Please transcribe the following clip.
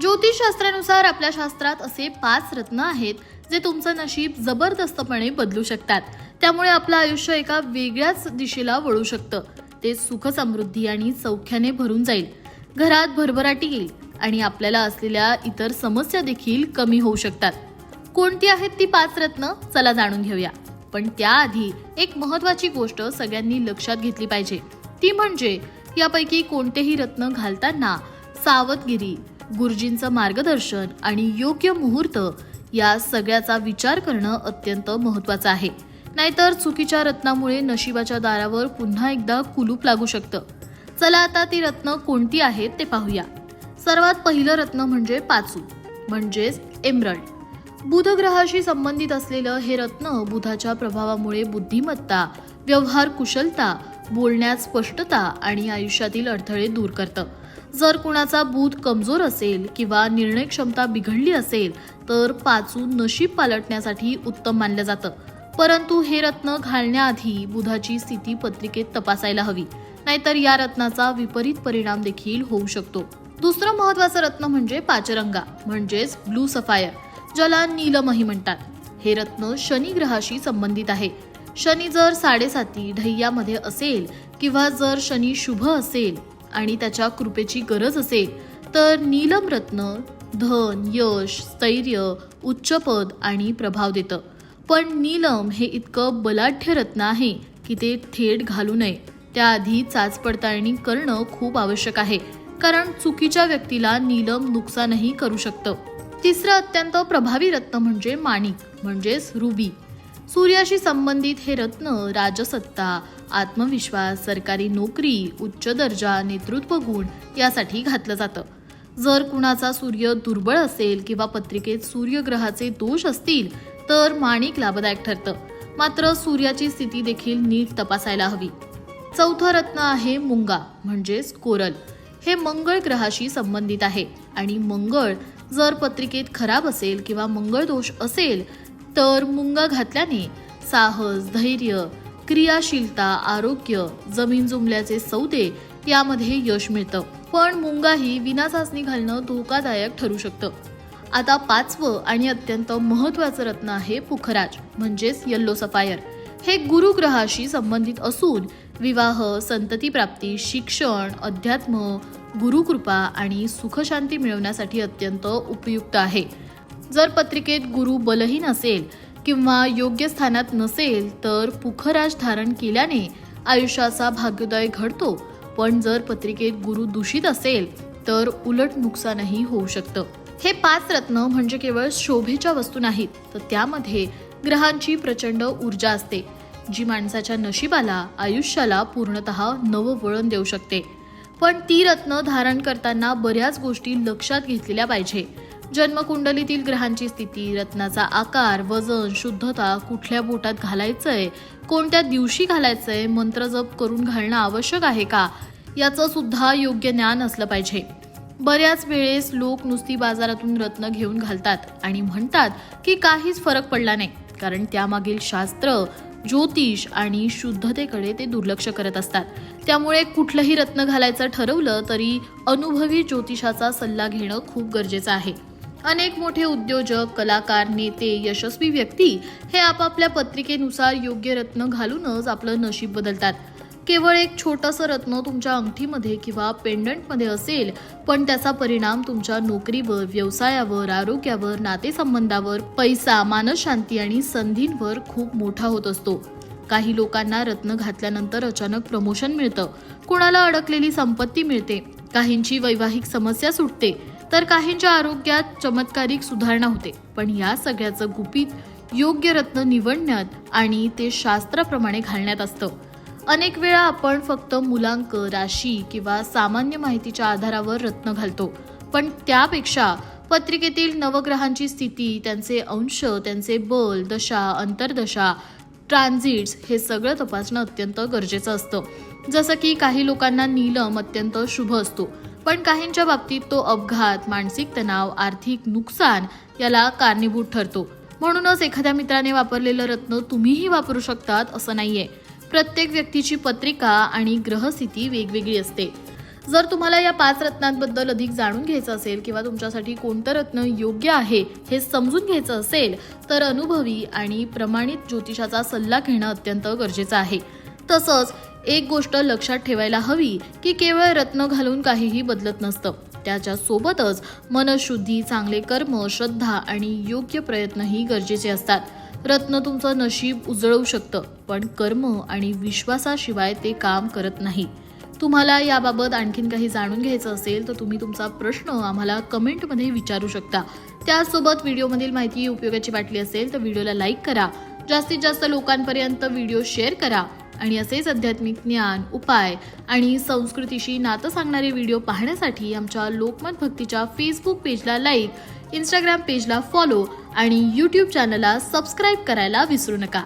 ज्योतिषशास्त्रानुसार आपल्या शास्त्रात असे पाच रत्न आहेत जे तुमचं नशीब जबरदस्तपणे बदलू शकतात. त्यामुळे आपलं आयुष्य एका वेगळ्याच दिशेला वळू शकतं. ते सुख समृद्धी आणि सौख्याने भरून जाईल. घरात भरभराटी येईल आणि आपल्याला असलेल्या इतर समस्या देखील कमी होऊ शकतात. कोणती आहेत ती पाच रत्न? चला जाणून घेऊया. पण त्याआधी एक महत्वाची गोष्ट सगळ्यांनी लक्षात घेतली पाहिजे. ती म्हणजे यापैकी कोणतेही रत्न घालताना सावधगिरी गुरुजींचं मार्गदर्शन आणि योग्य मुहूर्त या सगळ्याचा विचार करणं अत्यंत महत्त्वाचं आहे. नाहीतर चुकीच्या रत्नामुळे नशिबाच्या दारावर पुन्हा एकदा कुलूप लागू शकतं. चला आता ती रत्न कोणती आहेत ते पाहूया. सर्वात पहिलं रत्न म्हणजे पाचू म्हणजेच एमरल्ड बुध ग्रहाशी संबंधित असलेलं हे रत्न बुधाच्या प्रभावामुळे बुद्धिमत्ता व्यवहार कुशलता बोलण्यात स्पष्टता आणि आयुष्यातील अडथळे दूर करतं. जर कुणाचा बुध कमजोर असेल किंवा निर्णय क्षमता बिघडली असेल तर पाचू नशीब पालटण्यासाठी उत्तम मानलं जातं. परंतु हे रत्न घालण्याआधी बुधाची स्थिती पत्रिकेत तपासायला हवी. नाहीतर या रत्नाचा विपरीत परिणाम देखील होऊ शकतो. दुसरं महत्वाचं रत्न म्हणजे पाचरंगा म्हणजेच ब्लू सफायर ज्याला नीलमही म्हणतात. हे रत्न शनी ग्रहाशी संबंधित आहे. शनी जर साडेसाती ढय्यामध्ये असेल किंवा जर शनी शुभ असेल आणि त्याच्या कृपेची गरज असेल तर नीलम रत्न धन यश स्थैर्य उच्चपद आणि प्रभाव देतं. पण नीलम हे इतकं बलाढ्य रत्न आहे की ते थेट घालू नये. त्याआधी चाच पडताळणी करणं खूप आवश्यक आहे कारण चुकीच्या व्यक्तीला नीलम नुकसानही करू शकतं. तिसरं अत्यंत प्रभावी रत्न म्हणजे माणिक म्हणजेच रुबी. सूर्याशी संबंधित हे रत्न राजसत्ता आत्मविश्वास सरकारी नोकरी उच्च दर्जा नेतृत्व गुण यासाठी घातलं जातं. जर कुणाचा सूर्य दुर्बळ असेल किंवा पत्रिकेत सूर्यग्रहाचे दोष असतील तर माणिक लाभदायक ठरतं. मात्र सूर्याची स्थिती देखील नीट तपासायला हवी. चौथं रत्न आहे मुंगा म्हणजेच कोरल. हे मंगळ ग्रहाशी संबंधित आहे आणि मंगळ जर पत्रिकेत खराब असेल किंवा मंगळ दोष असेल तर मुंगा घातल्याने साहस धैर्य क्रियाशीलता आरोग्य जमीन जुमल्याचे सौदे यामध्ये यश मिळतं. पण मुंगाही विना चाचणी घालणं धोकादायक ठरू शकतं. आता पाचवं आणि अत्यंत महत्वाचं रत्न आहे पुखराज म्हणजेच येल्लो सफायर. हे गुरुग्रहाशी संबंधित असून विवाह संतती प्राप्ती शिक्षण अध्यात्म गुरुकृपा आणि सुखशांती मिळवण्यासाठी अत्यंत उपयुक्त आहे. जर पत्रिकेत गुरु बलहीन असेल किंवा योग्य स्थानात नसेल तर पुखराज धारण केल्याने आयुष्याचा भाग्योदय घडतो. पण जर पत्रिकेत गुरु दूषित असेल तर उलट नुकसानही होऊ शकतं. हे पाच रत्न म्हणजे केवळ शोभेच्या वस्तू नाहीत तर त्यामध्ये ग्रहांची प्रचंड ऊर्जा असते जी माणसाच्या नशिबाला आयुष्याला पूर्णतः नवं वळण देऊ शकते. पण ती रत्न धारण करताना बऱ्याच गोष्टी लक्षात घेतलेल्या पाहिजे. जन्मकुंडलीतील ग्रहांची स्थिती रत्नाचा आकार वजन शुद्धता कुठल्या बोटात घालायचंय कोणत्या दिवशी घालायचंय मंत्र जप करून घालणं आवश्यक आहे का? याचं सुद्धा योग्य ज्ञान असलं पाहिजे. बऱ्याच वेळेस लोक नुसती बाजारातून रत्न घेऊन घालतात आणि म्हणतात की काहीच फरक पडला नाही कारण त्यामागील शास्त्र ज्योतिष आणि शुद्धतेकडे ते दुर्लक्ष करत असतात. त्यामुळे कुठलंही रत्न घालायचं ठरवलं तरी अनुभवी ज्योतिषाचा सल्ला घेणं खूप गरजेचं आहे. अनेक मोठे उद्योजक कलाकार नेते यशस्वी व्यक्ती हे आपापल्या पत्रिकेनुसार योग्य रत्न घालूनच आपलं नशीब बदलतात. केवळ एक छोटंसं रत्न तुमच्या अंगठीमध्ये किंवा पेंडंटमध्ये असेल पण त्याचा परिणाम तुमच्या नोकरीवर व्यवसायावर आरोग्यावर नातेसंबंधावर पैसा मानसशांती आणि संधींवर खूप मोठा होत असतो. काही लोकांना रत्न घातल्यानंतर अचानक प्रमोशन मिळतं. कुणाला अडकलेली संपत्ती मिळते. काहींची वैवाहिक समस्या सुटते. तर काहींच्या आरोग्यात चमत्कारिक सुधारणा होते. पण या सगळ्याचं गुपित योग्य रत्न निवडण्यात आणि ते शास्त्राप्रमाणे घालण्यात असतं. अनेक वेळा आपण फक्त मुलांक राशी किंवा सामान्य माहितीच्या आधारावर रत्न घालतो. पण त्यापेक्षा पत्रिकेतील नवग्रहांची स्थिती त्यांचे अंश त्यांचे बल दशा अंतर्दशा ट्रान्झिट्स हे सगळं तपासणं अत्यंत गरजेचं असतं. जसं की काही लोकांना नीलम अत्यंत शुभ असतो. पण काहींच्या बाबतीत तो अपघात मानसिक तणाव आर्थिक नुकसान याला कारणीभूत ठरतो. म्हणूनच एखाद्या मित्राने वापरलेलं रत्न तुम्हीही वापरू शकतात असं नाहीये. प्रत्येक व्यक्तीची पत्रिका आणि ग्रहस्थिती वेगवेगळी असते. जर तुम्हाला या पाच रत्नांबद्दल अधिक जाणून घ्यायचं असेल किंवा तुमच्यासाठी कोणतं रत्न योग्य आहे हे समजून घ्यायचं असेल तर अनुभवी आणि प्रमाणित ज्योतिषाचा सल्ला घेणं अत्यंत गरजेचं आहे. तसंच एक गोष्ट लक्षात ठेवायला हवी की केवळ रत्न घालून काहीही बदलत नसतं. त्याच्या सोबतच मनशुद्धी चांगले कर्म श्रद्धा आणि योग्य प्रयत्नही गरजेचे असतात. रत्न तुमचं नशीब उजळवू शकतं पण कर्म आणि विश्वासाशिवाय ते काम करत नाही. तुम्हाला याबाबत आणखीन काही जाणून घ्यायचं असेल तर तुम्ही तुमचा प्रश्न आम्हाला कमेंटमध्ये विचारू शकता. त्यासोबत व्हिडिओमधील माहिती उपयोगाची वाटली असेल तर व्हिडिओला लाईक करा. जास्तीत जास्त लोकांपर्यंत व्हिडिओ शेअर करा. आणि असेच आध्यात्मिक ज्ञान उपाय आणि संस्कृतीशी नातं सांगणारे व्हिडिओ पाहण्यासाठी आमच्या लोकमत भक्तीच्या फेसबुक पेजला लाईक इंस्टाग्राम पेजला फॉलो आणि यूट्यूब चॅनलला सबस्क्राईब करायला विसरू नका.